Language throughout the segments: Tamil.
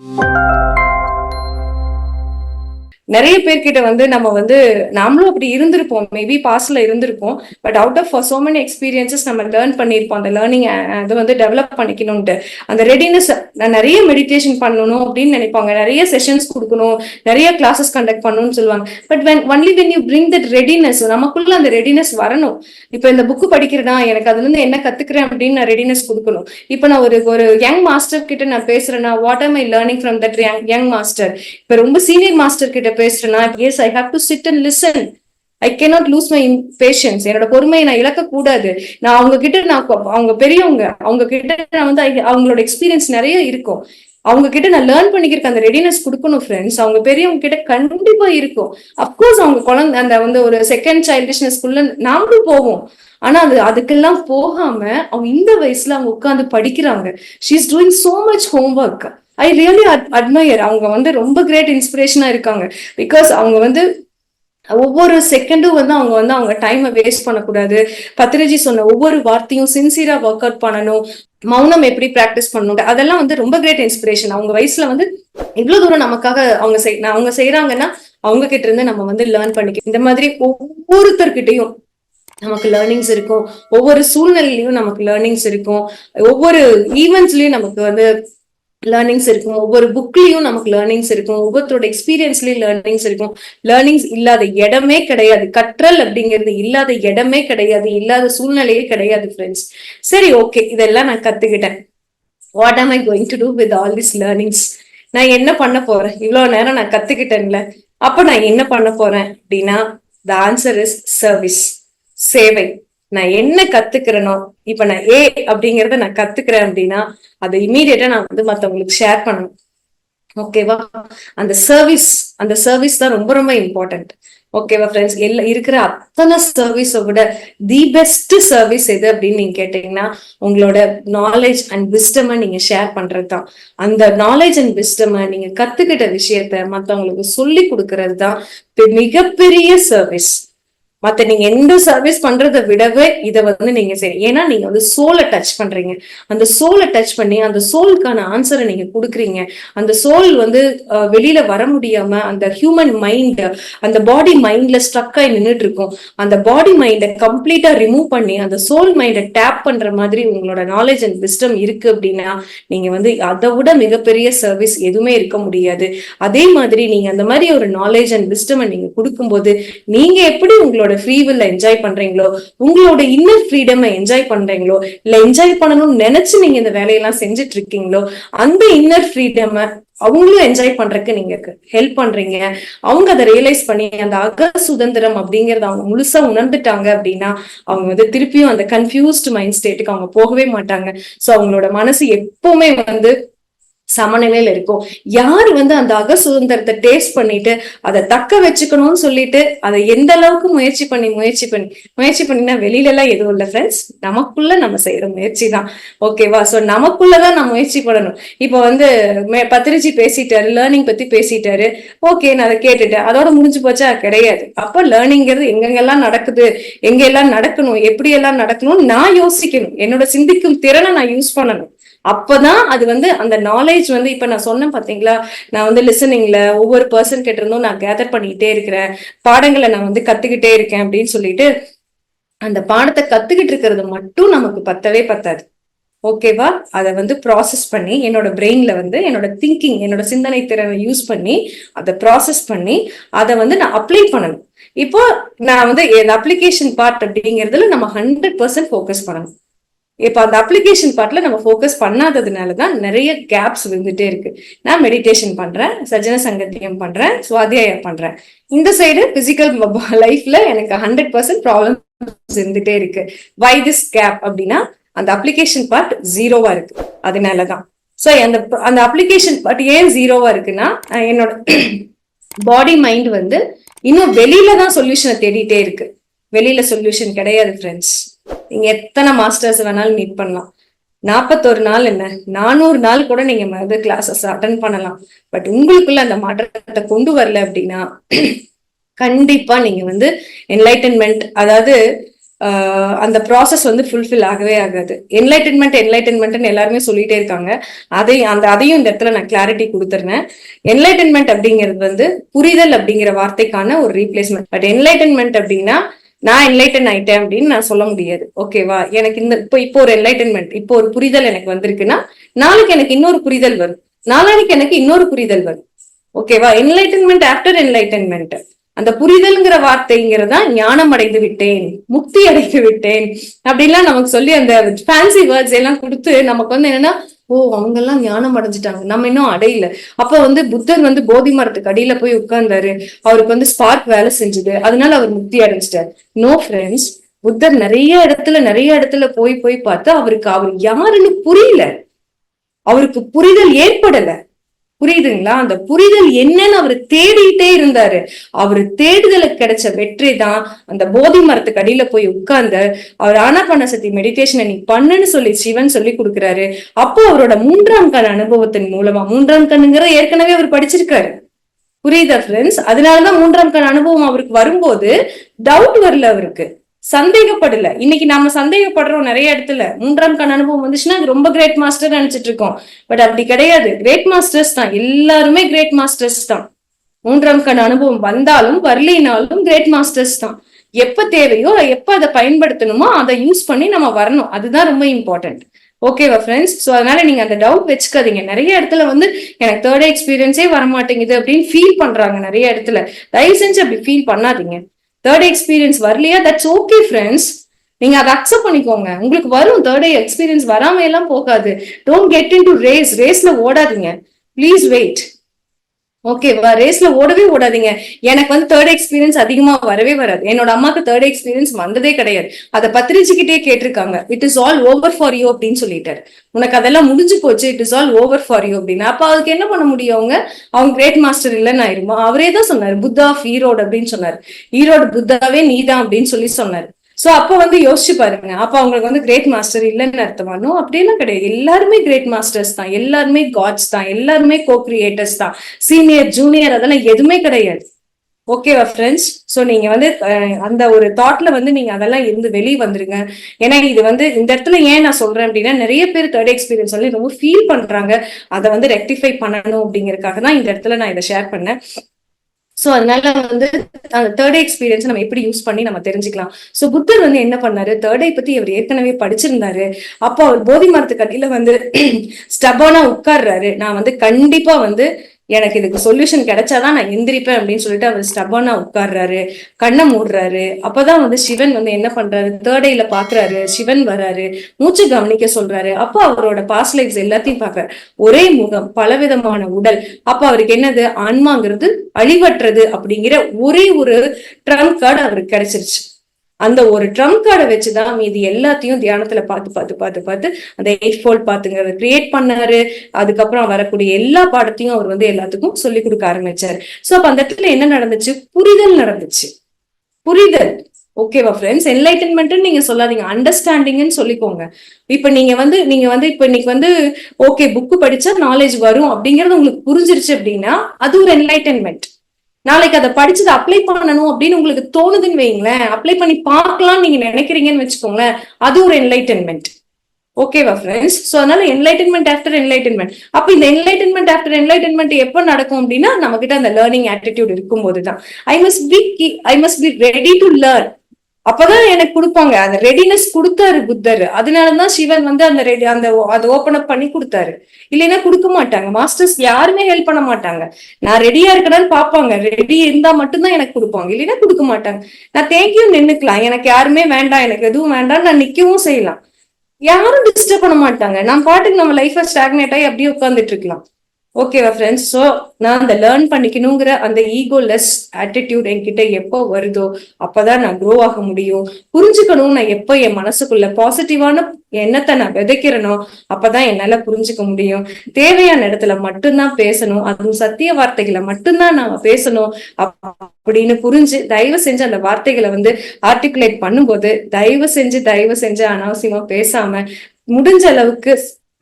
Música நிறைய பேர்கிட்ட வந்து நம்ம வந்து நாமளும் அப்படி இருந்திருப்போம். மேபி பாஸ்ட்ல இருந்திருப்போம். But out of so many experiences நம்ம லேர்ன் பண்ணியிருப்போம். அந்த லேர்னிங் அதை வந்து டெவலப் பண்ணிக்கணும்ட்டு அந்த ரெடினஸ் நான் நிறைய மெடிடேஷன் பண்ணணும் அப்படின்னு நினைப்பாங்க. நிறைய செஷன்ஸ் கொடுக்கணும். நிறைய கிளாஸஸ் கண்டக்ட் பண்ணணும்னு சொல்லுவாங்க. But when only when you bring that readiness நமக்குள்ள அந்த ரெடினஸ் வரணும். இப்போ இந்த புக்கு படிக்கிறதா எனக்கு அதுல இருந்து என்ன கத்துக்கிறேன் அப்படின்னு நான் ரெடினஸ் கொடுக்கணும். இப்போ நான் ஒரு ஒரு யங் மாஸ்டர் கிட்ட நான் பேசுறேன்னா what are I learning from that young master இப்போ ரொம்ப சீனியர் மாஸ்டர் கிட்ட பேசுறேன்னா yes I have to sit and listen I cannot lose my patience என்னோட பொறுமையை நான் இழக்க கூடாது நான் அவங்க கிட்ட நான் அவங்க பெரியவங்க அவங்க கிட்ட நான் வந்து அவங்களோட எக்ஸ்பீரியன்ஸ் நிறைய இருக்கும். அவங்க கிட்ட நான் லேர்ன் பண்ணிக்கிறேன் அந்த ரெடினஸ் கொடுக்கணும் ஃப்ரெண்ட்ஸ் அவங்க பெரியவங்க கிட்ட கண்டிப்பா இருக்கும். அப்கோர்ஸ் அவங்க குழந்தை அந்த வந்து ஒரு செகண்ட் சைல்டிஷ்னஸ்க்குள்ள நாமளும் போவோம். ஆனா அது அதுக்கெல்லாம் போகாம அவங்க இந்த வயசுல அவங்க உட்கார்ந்து படிக்கிறாங்க. She is doing so much homework I really admire அவங்க வந்து ரொம்ப கிரேட் இன்ஸ்பிரேஷனா இருக்காங்க. பிகாஸ் அவங்க வந்து ஒவ்வொரு செகண்டும் வந்து அவங்க வந்து அவங்க டைமை வேஸ்ட் பண்ணக்கூடாது. பத்ரஜி சொன்ன ஒவ்வொரு வார்த்தையும் சின்சியரா ஒர்க் அவுட் பண்ணணும். மௌனம் எப்படி பிராக்டிஸ் பண்ணணும்? அதெல்லாம் வந்து ரொம்ப கிரேட் இன்ஸ்பிரேஷன் அவங்க வயசுல வந்து இவ்வளவு தூரம் நமக்காக அவங்க செய் அவங்க செய்யறாங்கன்னா அவங்க கிட்ட இருந்து நம்ம வந்து லேர்ன் பண்ணிக்க இந்த மாதிரி ஒவ்வொருத்தர்கிட்டையும் நமக்கு லேர்னிங்ஸ் இருக்கும். ஒவ்வொரு சூழ்நிலையிலயும் நமக்கு லேர்னிங்ஸ் இருக்கும். ஒவ்வொரு ஈவெண்ட்ஸ்லயும் நமக்கு வந்து லேர்னிங்ஸ் இருக்கும். ஒவ்வொரு புக்லயும் நமக்கு லேர்னிங்ஸ் இருக்கும். ஒவ்வொருத்தரோட எக்ஸ்பீரியன்ஸ்லயும் லேர்னிங்ஸ் இருக்கும். லேர்னிங்ஸ் இல்லாத இடமே கிடையாது. கற்றல் அப்படிங்கிறது இல்லாத இடமே கிடையாது. இல்லாத சூழ்நிலையே கிடையாது ஃப்ரெண்ட்ஸ் சரி ஓகே இதெல்லாம் நான் கத்துக்கிட்டேன். What am I going to do with all this learnings நான் என்ன பண்ண போறேன்? இவ்வளவு நேரம் நான் கத்துக்கிட்டேன்ல. அப்ப நான் என்ன பண்ண போறேன் அப்படின்னா த ஆன்சர் இஸ் சர்வீஸ் சேவை. நான் என்ன கத்துக்கிறேனோ இப்ப நான் ஏ அப்படிங்கறத நான் கத்துக்கிறேன் அப்படின்னா அதை இமீடியட்டா நான் வந்து மத்தவங்களுக்கு ஷேர் பண்ணணும். ஓகேவா அந்த சர்வீஸ் அந்த சர்வீஸ் தான் ரொம்ப ரொம்ப இம்பார்ட்டன்ட் ஓகேவா ஃப்ரெண்ட்ஸ் எல்லா இருக்கிற அத்தனை சர்வீஸை விட தி பெஸ்ட் சர்வீஸ் எது அப்படின்னு நீங்க கேட்டீங்கன்னா உங்களோட நாலேஜ் அண்ட் விஸ்டமை நீங்க ஷேர் பண்றது தான் அந்த நாலேஜ் அண்ட் விஸ்டமை நீங்க கத்துக்கிட்ட விஷயத்த மத்தவங்களுக்கு சொல்லி கொடுக்கறது தான் மிகப்பெரிய சர்வீஸ் மத்த நீங்க எந்த சர்வீஸ் பண்றதை விடவே இதை வந்து நீங்க சரி ஏன்னா நீங்க வந்து சோலை டச் பண்றீங்க. அந்த சோலை டச் பண்ணி அந்த சோலுக்கான ஆன்சரை நீங்க கொடுக்குறீங்க. அந்த சோல் வந்து வெளியில வர முடியாம அந்த ஹியூமன் மைண்ட் அந்த பாடி மைண்ட்ல ஸ்ட்ரக் ஆகி நின்றுட்டு இருக்கும் அந்த பாடி மைண்டை கம்ப்ளீட்டா ரிமூவ் பண்ணி அந்த சோல் மைண்டை டேப் பண்ற மாதிரி உங்களோட நாலேஜ் அண்ட் விஸ்டம் இருக்கு அப்படின்னா நீங்க வந்து அதை விட மிகப்பெரிய சர்வீஸ் எதுவுமே இருக்க முடியாது. அதே மாதிரி நீங்க அந்த மாதிரி ஒரு நாலேஜ் அண்ட் விஸ்டம் நீங்க கொடுக்கும்போது நீங்க எப்படி உங்களோட ஃப்ரீ வில் என்ஜாய் பண்றீங்களோ உங்களோட இன்னர் ஃப்ரீடம் என்ஜாய் பண்றீங்களோ இல்ல என்ஜாய் பண்ணணும்னு நினைச்சு நீங்க இந்த வேலையெல்லாம் செஞ்சுட்டு இருக்கீங்களோ அந்த இன்னர் ஃப்ரீடம் அவங்களும் என்ஜாய் பண்றதுக்கு நீங்க ஹெல்ப் பண்றீங்க. அவங்க அதை ரியலைஸ் பண்ணி அந்த அக சுதந்திரம் அப்படிங்கறத அவங்க முழுசா உணர்ந்துட்டாங்க அப்படின்னா அவங்க வந்து திருப்பியும் அந்த கன்ஃபியூஸ்ட் மைண்ட் ஸ்டேட்டுக்கு அவங்க போகவே மாட்டாங்க. சோ அவங்களோட மனசு எப்பவுமே வந்து சமநிலையில இருக்கும். யார் வந்து அந்த அக சுதந்திரத்தை டேஸ்ட் பண்ணிட்டு அதை தக்க வச்சுக்கணும்னு சொல்லிட்டு அதை எந்த அளவுக்கு முயற்சி பண்ணி முயற்சி பண்ணி முயற்சி பண்ணினா வெளியில எல்லாம் எதுவும் இல்லை ஃப்ரெண்ட்ஸ் நமக்குள்ள நம்ம செய்யற முயற்சி தான். ஓகேவா ஸோ நமக்குள்ளதான் நான் முயற்சி பண்ணணும். இப்போ வந்து மே- பத்திரிஜி பேசிட்டாரு லேர்னிங் பத்தி பேசிட்டாரு. ஓகே நான் அதை கேட்டுட்டேன். அதோட முடிஞ்சு போச்சா? கிடையாது. அப்போ லேர்னிங்கிறது எங்கெங்கெல்லாம் நடக்குது? எங்கெல்லாம் நடக்கணும்? எப்படி எல்லாம் நடக்கணும்னு நான் யோசிக்கணும். என்னோட சிந்திக்கும் திறனை நான் யூஸ் பண்ணணும். அப்பதான் அது வந்து அந்த நாலேஜ் வந்து இப்ப நான் சொன்னேன் பாத்தீங்களா நான் வந்து லிசனிங்ல ஒவ்வொரு பர்சன் கிட்ட இருந்தும் நான் கேதர் பண்ணிக்கிட்டே இருக்கிறேன். பாடங்களை நான் வந்து கத்துக்கிட்டே இருக்கேன் அப்படின்னு சொல்லிட்டு அந்த பாடத்தை கத்துக்கிட்டு இருக்கிறது மட்டும் நமக்கு பத்தவே பத்தாது. ஓகேவா அதை வந்து ப்ராசஸ் பண்ணி என்னோட பிரெயின்ல வந்து என்னோட திங்கிங் என்னோட சிந்தனை திறனை யூஸ் பண்ணி அதை ப்ராசஸ் பண்ணி அதை வந்து நான் அப்ளை பண்ணணும். இப்போ நான் வந்து அப்ளிகேஷன் பார்ட் அப்படிங்கிறதுல நம்ம ஹண்ட்ரட் பர்சன்ட் ஃபோக்கஸ் பண்ணணும். இப்போ அந்த அப்ளிகேஷன் பார்ட்ல நம்ம ஃபோக்கஸ் பண்ணாததுனால தான் நிறைய கேப்ஸ் விழுந்துட்டே இருக்கு. நான் மெடிடேஷன் பண்றேன் சஜன சங்கத்தியம் பண்றேன் சுவாத்தியாயம் பண்றேன். இந்த சைடு பிசிக்கல் லைஃப்ல எனக்கு ஹண்ட்ரட் பர்சன்ட் ப்ராப்ளம்ஸ் இருந்துட்டே இருக்கு. வை திஸ் கேப் அப்படின்னா அந்த அப்ளிகேஷன் பார்ட் ஜீரோவா இருக்கு. அதனால தான் ஸோ அந்த அந்த அப்ளிகேஷன் பார்ட் ஏன் ஜீரோவா இருக்குன்னா என்னோட பாடி மைண்ட் வந்து இன்னும் வெளியில தான் சொல்யூஷனை தேடிட்டே இருக்கு. வெளியில சொல்யூஷன் கிடையாது ஃப்ரெண்ட்ஸ் நீங்க எத்தனை மாஸ்டர்ஸ் வேணாலும் மீட் பண்ணலாம். நாற்பத்தொரு நாள் என்ன? நானூறு நாள் கூட நீங்க வந்து கிளாஸஸ் அட்டன் பண்ணலாம். பட் உங்களுக்குள்ள அந்த மாற்றத்தை கொண்டு வரல அப்படின்னா கண்டிப்பா நீங்க வந்து என்லைட்டன்மெண்ட் அதாவது ஆஹ் அந்த ப்ராசஸ் வந்து ஃபுல்ஃபில் ஆகவே ஆகாது. என்லைட்டன்மெண்ட் என்லைட்டன்மெண்ட்னு எல்லாருமே சொல்லிட்டே இருக்காங்க. அதையும் அந்த அதையும் இந்த இடத்துல நான் கிளாரிட்டி கொடுத்துருந்தேன் என்லைட்டன்மெண்ட் அப்படிங்கிறது வந்து புரிதல் அப்படிங்கிற வார்த்தைக்கான ஒரு ரீப்ளேஸ்மெண்ட் பட் என்லைட்டன்மெண்ட் அப்படின்னா நான் என்லைட்டன் ஆயிட்டேன் அப்படின்னு நான் சொல்ல முடியாது. ஓகேவா எனக்கு இந்த இப்போ இப்போ ஒரு என்லைட்டன்மெண்ட் இப்போ ஒரு புரிதல் எனக்கு வந்திருக்குன்னா நாளைக்கு எனக்கு இன்னொரு புரிதல் வரும். நாளைக்கு எனக்கு இன்னொரு புரிதல் வரும். ஓகேவா என்லைட்டன்மெண்ட் ஆஃப்டர் என்லைட்டன்மெண்ட் அந்த புரிதல்ங்கிற வார்த்தைங்கிறதா ஞானம் அடைந்து விட்டேன் முக்தி அடைந்து விட்டேன் அப்படின்லாம் நமக்கு சொல்லி அந்த ஃபேன்சி வேர்ட்ஸ் எல்லாம் கொடுத்து நமக்கு வந்து என்னன்னா ஓ அவங்க எல்லாம் ஞானம் அடைஞ்சிட்டாங்க. நம்ம இன்னும் அடையல. அப்ப வந்து புத்தர் வந்து போதி மரத்துக்கு அடியில போய் உட்கார்ந்தாரு. அவருக்கு வந்து ஸ்பார்க் வேலை செஞ்சது. அதனால அவர் முக்தி அடைஞ்சிட்டார். நோ ஃப்ரெண்ட்ஸ் புத்தர் நிறைய இடத்துல நிறைய இடத்துல போய் போய் பார்த்தா அவருக்கு அவர் யாருன்னு புரியல. அவருக்கு புரிதல் ஏற்படல. புரியுதுங்களா? அந்த புரிதல் என்னன்னு அவர் தேடிட்டே இருந்தாரு. அவரு தேடுதலுக்கு கிடைச்ச வெற்றி தான் அந்த போதி மரத்துக்கு அடியில போய் உட்கார்ந்து அவர் ஆனாபான சக்தி மெடிடேஷனை நீ பண்ணுன்னு சொல்லி சிவன் சொல்லி கொடுக்குறாரு. அப்போ அவரோட மூன்றாம் கண் அனுபவத்தின் மூலமா மூன்றாம் கண்ணுங்கிற ஏற்கனவே அவர் படிச்சிருக்காரு. புரியுதா ஃப்ரெண்ட்ஸ் அதனாலதான் மூன்றாம் கண் அனுபவம் அவருக்கு வரும்போது டவுட் வரல அவருக்கு. சந்தேகப்படல. இன்னைக்கு நாம சந்தேகப்படுறோம் நிறைய இடத்துல. மூன்றாம் கண் அனுபவம் வந்துச்சுன்னா அது ரொம்ப கிரேட் மாஸ்டர் நினைச்சிட்டு இருக்கோம். பட் அப்படி கிடையாது. கிரேட் மாஸ்டர்ஸ் தான். எல்லாருமே கிரேட் மாஸ்டர்ஸ் தான். மூன்றாம் கண் அனுபவம் வந்தாலும் வரலினாலும் கிரேட் மாஸ்டர்ஸ் தான். எப்ப தேவையோ எப்ப அதை பயன்படுத்தணுமோ அதை யூஸ் பண்ணி நம்ம வரணும். அதுதான் ரொம்ப இம்பார்ட்டன்ட் ஓகேவா ஃப்ரெண்ட்ஸ் ஸோ அதனால நீங்க அந்த டவுட் வச்சுக்காதீங்க. நிறைய இடத்துல வந்து எனக்கு தேர்ட் எக்ஸ்பீரியன்ஸே வர மாட்டேங்குது அப்படின்னு ஃபீல் பண்றாங்க நிறைய இடத்துல. தயவு செஞ்சு அப்படி ஃபீல் பண்ணாதீங்க. தேர்ட் எக்ஸ்பீரியன்ஸ் வரலையா? தட்ஸ் ஓகே ஃப்ரெண்ட்ஸ் நீங்க அதை அக்செப்ட் பண்ணிக்கோங்க. உங்களுக்கு வரும் தேர்ட் எக்ஸ்பீரியன்ஸ் வராம எல்லாம் போகாது. Don't get in to race ரேஸ்ல ஓடாதீங்க. ப்ளீஸ் வெயிட் ஓகேவா ரேஸ்ல ஓடவே ஓடாதீங்க. எனக்கு வந்து தேர்ட் எக்ஸ்பீரியன்ஸ் அதிகமா வரவே வராது. என்னோட அம்மாக்கு தேர்ட் எக்ஸ்பீரியன்ஸ் வந்ததே கிடையாது. அதை பத்திரிச்சுக்கிட்டே கேட்டிருக்காங்க. It is all over for you அப்படின்னு சொல்லிட்டாரு. உனக்கு அதெல்லாம் முடிஞ்சு போச்சு. It is all over for you அப்படின்னு. அப்ப அதுக்கு என்ன பண்ண முடியும் அவங்க? அவங்க கிரேட் மாஸ்டர் இல்லைன்னு ஆயிருமா? அவரே தான் சொன்னாரு. புத்தா ஆஃப் ஈரோடு அப்படின்னு சொன்னாரு. ஈரோடு புத்தாவே நீதான் அப்படின்னு சொல்லி சொன்னாரு. சோ அப்ப வந்து யோசிச்சு பாருங்க. அப்ப அவங்களுக்கு வந்து கிரேட் மாஸ்டர் இல்லைன்னு அர்த்தமானோ அப்படியெல்லாம் கிடையாது. எல்லாருமே கிரேட் மாஸ்டர்ஸ் தான். எல்லாருமே காட்ஸ் தான். எல்லாருமே கோ கிரியேட்டர்ஸ் தான். சீனியர் ஜூனியர் அதெல்லாம் எதுவுமே கிடையாது. ஓகேவா ஃப்ரெண்ட்ஸ் ஸோ நீங்க வந்து அந்த ஒரு தாட்ல வந்து நீங்க அதெல்லாம் இருந்து வெளியே வந்துருங்க. ஏன்னா இது வந்து இந்த இடத்துல ஏன் நான் சொல்றேன் அப்படின்னா நிறைய பேர் தேர்ட் எக்ஸ்பீரியன்ஸ் வந்து ரொம்ப ஃபீல் பண்றாங்க. அதை வந்து ரெக்டிஃபை பண்ணணும் அப்படிங்கறதுக்காக தான் இந்த இடத்துல நான் இதை ஷேர் பண்ணேன். சோ அதனால வந்து அந்த தேர்ட் எக்ஸ்பீரியன்ஸ் நம்ம எப்படி யூஸ் பண்ணி நம்ம தெரிஞ்சுக்கலாம். சோ புத்தர் வந்து என்ன பண்ணாரு? தேர்ட் ஐ பத்தி அவர் ஏற்கனவே படிச்சிருந்தாரு. அப்போ அவர் போதி மரத்துக்கு அடியில வந்து ஸ்டபானா உட்கார்றாரு. நான் வந்து கண்டிப்பா வந்து எனக்கு இதுக்கு சொல்யூஷன் கிடைச்சாதான் நான் எந்திரிப்பேன் அப்படின்னு சொல்லிட்டு அவர் ஸ்டபனா உட்கார்றாரு. கண்ணை மூடுறாரு. அப்பதான் வந்து சிவன் வந்து என்ன பண்றாரு? தேர்ட் ஐல பாக்குறாரு. சிவன் வராரு. மூச்சு கவனிக்க சொல்றாரு. அப்போ அவரோட பாஸ்ட் லைஃப்ஸ் எல்லாத்தையும் பார்க்கறாரு. ஒரே முகம் பலவிதமான உடல். அப்ப அவருக்கு என்னது? ஆன்மாங்கிறது அழிவற்றது அப்படிங்கிற ஒரே ஒரு ட்ரம்ப் கார்டு அவருக்கு கிடைச்சிருச்சு. அந்த ஒரு ட்ரம்ப் கார்டை வச்சுதான் மீதி எல்லாத்தையும் தியானத்துல பார்த்து பார்த்து பார்த்து பார்த்து அந்த எயிட் ஃபோல்ட் அதை கிரியேட் பண்ணாரு. அதுக்கப்புறம் வரக்கூடிய எல்லா பாடத்தையும் அவர் வந்து எல்லாத்துக்கும் சொல்லி கொடுக்க ஆரம்பிச்சாரு. சோ அப்ப அந்த இடத்துல என்ன நடந்துச்சு? புரிதல் நடந்துச்சு. புரிதல். ஓகேவா ஃப்ரெண்ட்ஸ் என்லைட்டன்மெண்ட்னு நீங்க சொல்லாதீங்க. அண்டர்ஸ்டாண்டிங்னு சொல்லிக்கோங்க. இப்ப நீங்க வந்து நீங்க வந்து இப்ப இன்னைக்கு வந்து ஓகே புக்கு படிச்சா நாலேஜ் வரும் அப்படிங்கறது உங்களுக்கு புரிஞ்சிருச்சு அப்படின்னா அது ஒரு என்லைட்டன்மெண்ட் நாளைக்கு அதை படிச்சது அப்ளை பண்ணணும் அப்படின்னு உங்களுக்கு தோணுதுன்னு வைங்களேன் அப்ளை பண்ணி பார்க்கலாம்னு நீங்க நினைக்கிறீங்கன்னு வச்சுக்கோங்களேன் அது ஒரு என்லைட்டன்மெண்ட் ஓகேவா ஃப்ரெண்ட்ஸ் ஸோ அதனால என்லைட்டன்மெண்ட் ஆஃப்டர் என்லைட்டன்மெண்ட் அப்போ இந்த என்லைட்டன்மெண்ட் ஆஃப்டர் என்லைட்டன்மெண்ட் எப்போ நடக்கும் அப்படின்னா நம்ம கிட்ட அந்த லேர்னிங் ஆட்டிடியூட் இருக்கும்போது தான் I must be I must be ready to learn அப்பதான் எனக்கு கொடுப்பாங்க. அந்த ரெடினஸ் கொடுத்தாரு புத்தர். அதனாலதான் சிவன் வந்து அந்த ரெடி அந்த அதை ஓபன் அப் பண்ணி கொடுத்தாரு. இல்லைன்னா கொடுக்க மாட்டாங்க. மாஸ்டர்ஸ் யாருமே ஹெல்ப் பண்ண மாட்டாங்க. நான் ரெடியா இருக்கணும்னு பாப்பாங்க ரெடி இருந்தா மட்டும்தான் எனக்கு கொடுப்பாங்க. இல்லைன்னா கொடுக்க மாட்டாங்க. நான் தேங்கியும் நின்னுக்கலாம். எனக்கு யாருமே வேண்டாம். எனக்கு எதுவும் வேண்டாம் நான் நிக்கவும் செய்யலாம். யாரும் டிஸ்டர்ப் பண்ண மாட்டாங்க. நான் பாட்டுக்கு நம்ம லைஃப ஸ்டாக்னேட் ஆகி அப்படியே உட்காந்துட்டு இருக்கலாம். ஓகேவா ஃப்ரெண்ட்ஸ் ஸோ நான் அந்த லேர்ன் பண்ணிக்கணுங்கிற அந்த ஈகோ லெஸ் ஆட்டிடியூட் என்கிட்ட எப்போ வருதோ அப்பதான் நான் க்ரோ ஆக முடியும். புரிஞ்சுக்கணும் நான் எப்போ என் மனசுக்குள்ள பாசிட்டிவான எண்ணத்தை நான் விதைக்கிறேனோ அப்பதான் என்னால புரிஞ்சுக்க முடியும். தேவையான இடத்துல மட்டும்தான் பேசணும். அதுவும் சத்திய வார்த்தைகளை மட்டும்தான் நாம பேசணும். அப்படின்னு புரிஞ்சு தயவு செஞ்சு அந்த வார்த்தைகளை வந்து ஆர்டிகுலேட் பண்ணும்போது தயவு செஞ்சு தயவு செஞ்சு அனாவசியமா பேசாம முடிஞ்ச அளவுக்கு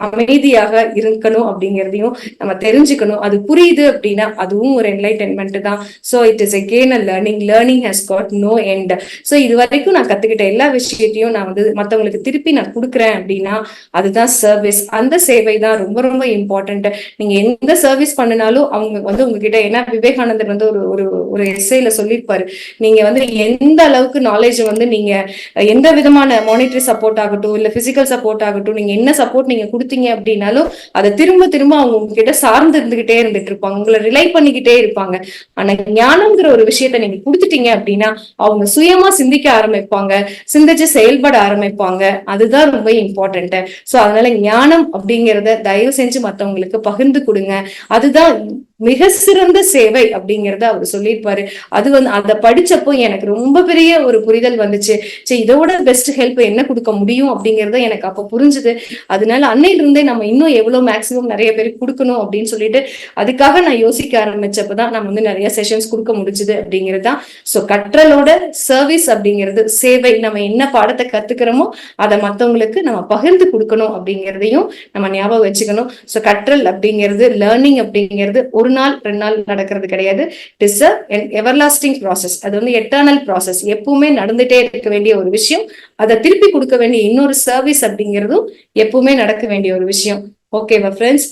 அமைதியாக இருக்கணும் அப்படிங்கிறதையும் நம்ம தெரிஞ்சுக்கணும். அது புரியுது அப்படின்னா அதுவும் ஒரு என்லைட்டன்மெண்ட் தான். So it is again a learning learning has got no end so இது வரைக்கும் நான் கத்துக்கிட்ட எல்லா விஷயத்தையும் நான் வந்து மற்றவங்களுக்கு திருப்பி நான் கொடுக்குறேன் அப்படின்னா அதுதான் சர்வீஸ் அந்த சேவை தான் ரொம்ப ரொம்ப இம்பார்ட்டன்ட் நீங்க எந்த சர்வீஸ் பண்ணினாலும் அவங்க வந்து உங்ககிட்ட ஏன்னா விவேகானந்தர் வந்து ஒரு ஒரு ஒரு எஸ்ஐல சொல்லியிருப்பாரு. நீங்க வந்து எந்த அளவுக்கு நாலேஜ் வந்து நீங்க எந்த விதமான மானிட்டரி சப்போர்ட் ஆகட்டும் இல்ல பிசிக்கல் சப்போர்ட் ஆகட்டும் நீங்க என்ன சப்போர்ட் நீங்க கொடுத்தீங்க அப்படின்னாலும் அதை திரும்ப திரும்ப அவங்க உங்ககிட்ட சார்ந்து இருந்துகிட்டே இருந்துட்டு இருப்பாங்க. உங்களை ரிலை பண்ணிக்கிட்டே இருப்பாங்க. ஆனா ஞானம்ங்கிற ஒரு விஷயத்த நீங்க கொடுத்துட்டீங்க அப்படின்னா அவங்க சுயமா சிந்திக்க ஆரம்பிப்பாங்க. சிந்திச்சு செயல்பட ஆரம்பிப்பாங்க. அதுதான் ரொம்ப இம்பார்ட்டன்ட் சோ அதனால ஞானம் அப்படிங்கறத தயவு செஞ்சு மத்தவங்களுக்கு பகிர்ந்து கொடுங்க. அதுதான் மிக சிறந்த சேவை அப்படிங்கறத அவர் சொல்லியிருப்பாரு. அது வந்து அதை படிச்சப்போ எனக்கு ரொம்ப பெரிய ஒரு புரிதல் வந்துச்சு. சரி இதோட பெஸ்ட் ஹெல்ப் என்ன கொடுக்க முடியும் அப்படிங்கிறத எனக்கு அப்ப புரிஞ்சுது. அதனால அன்னையில இருந்தே நம்ம இன்னும் எவ்வளவு மேக்சிமம் நிறைய பேருக்கு கொடுக்கணும் அப்படின்னு சொல்லிட்டு அதுக்காக நான் யோசிக்க ஆரம்பிச்சப்பதான் நம்ம வந்து நிறைய செஷன்ஸ் கொடுக்க முடிச்சுது அப்படிங்கிறது தான். ஸோ கற்றலோட சர்வீஸ் அப்படிங்கிறது சேவை நம்ம என்ன பாடத்தை கத்துக்கிறோமோ அதை மத்தவங்களுக்கு நம்ம பகிர்ந்து கொடுக்கணும் அப்படிங்கிறதையும் நம்ம ஞாபகம் வச்சுக்கணும். ஸோ கற்றல் அப்படிங்கிறது லேர்னிங் அப்படிங்கிறது ஒரு நாள் ரெண்டு நாள் நடக்கிறது கிடையாது. இட் இஸ் எவர்லாஸ்டிங் ப்ராசஸ் அது வந்து எட்டர்னல் ப்ராசஸ் எப்பவுமே நடந்துட்டே இருக்க வேண்டிய ஒரு விஷயம். அதை திருப்பி கொடுக்க வேண்டிய இன்னொரு சர்வீஸ் அப்படிங்கிறதும் எப்பவுமே நடக்க வேண்டிய ஒரு விஷயம். ஓகேவா ஃப்ரெண்ட்ஸ்